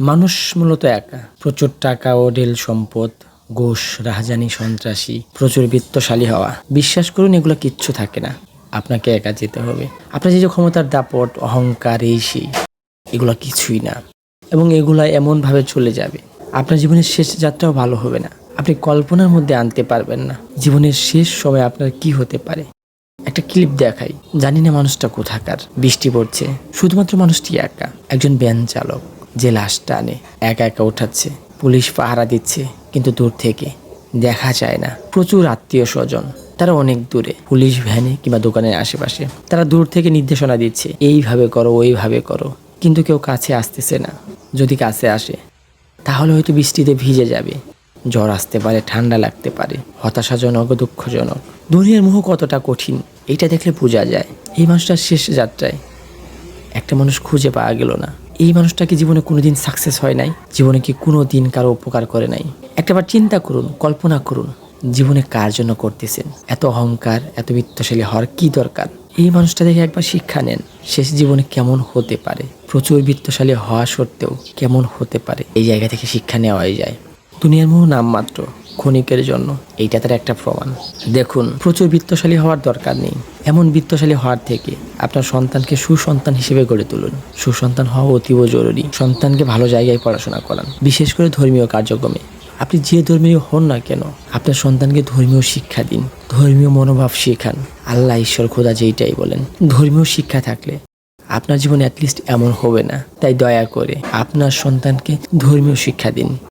মানুষ মূলত একা। প্রচুর টাকা ও রেল সম্পদ ঘোষ রাহাজানি, সন্ত্রাসী, প্রচুর বৃত্তশালী হওয়া। বিশ্বাস করুন, এগুলো কিচ্ছু থাকে না। আপনাকে একা যেতে হবে। আপনার যে ক্ষমতার দাপট, অহংকার এই এগুলো কিছুই না। এবং এগুলো এমনভাবে চলে যাবে। আপনার জীবনের শেষ যাত্রাও ভালো হবে না। আপনি কল্পনার মধ্যে আনতে পারবেন না। জীবনের শেষ সময় আপনার কি হতে পারে? একটা ক্লিপ দেখাই। জানি না মানুষটা কোথাকার। বৃষ্টি পড়ছে। শুধুমাত্র মানুষটি একা। একজন ভ্যান চালক। যে লাশটা আনে একা একা উঠাচ্ছে। পুলিশ পাহারা দিচ্ছে, কিন্তু দূর থেকে দেখা যায় না। প্রচুর আত্মীয় স্বজন, তারা অনেক দূরে, পুলিশ ভ্যানে কিংবা দোকানের আশেপাশে। তারা দূর থেকে নির্দেশনা দিচ্ছে, এইভাবে করো, ওইভাবে করো। কিন্তু কেউ কাছে আসতেছে না। যদি কাছে আসে, তাহলে হয়তো বৃষ্টিতে ভিজে যাবে। জ্বর আসতে পারে, ঠান্ডা লাগতে পারে, হতাশাজনক ও দুঃখজনক। দুনিয়ার মোহ কতটা কঠিন এইটা দেখলে বোঝা যায়। এই মানুষটার শেষ যাত্রায় একটা মানুষ খুঁজে পাওয়া গেল না। এই মানুষটা কি জীবনে কোনোদিন সাকসেস হয় নাই। জীবনে কি কোনো দিন কারও উপকার করে নাই। একটাবার চিন্তা করুন, কল্পনা করুন, জীবনে কার জন্য করতেছেন? এত অহংকার, এত বিত্তশালী হওয়ার কি দরকার? এই মানুষটা দেখে একবার শিক্ষা নেন, শেষ জীবনে কেমন হতে পারে? প্রচুর বিত্তশালী হওয়া সত্ত্বেও কেমন হতে পারে? এই জায়গা থেকে শিক্ষা নেওয়াই যায়। দুনিয়ার মোহ নামমাত্র ক্ষণিকের জন্য। এইটা তার একটা প্রমাণ। দেখুন, প্রচুর বিত্তশালী হওয়ার দরকার নেই। এমন বিত্তশালী হওয়ার থেকে আপনার সন্তানকে সুসন্তান হিসেবে গড়ে তুলুন। সুসন্তান হওয়া অতীব জরুরি। সন্তানকে ভালো জায়গায় পড়াশোনা করান। বিশেষ করে ধর্মীয় কার্যক্রমে। আপনি যে ধর্মীয় হন না কেন, আপনার সন্তানকে ধর্মীয় শিক্ষা দিন। ধর্মীয় মনোভাব শেখান। আল্লাহ ঈশ্বর খোদা যেইটাই বলেন, ধর্মীয় শিক্ষা থাকলে আপনার জীবনে অ্যাটলিস্ট এমন হবে না। তাই দয়া করে আপনার সন্তানকে ধর্মীয় শিক্ষা দিন।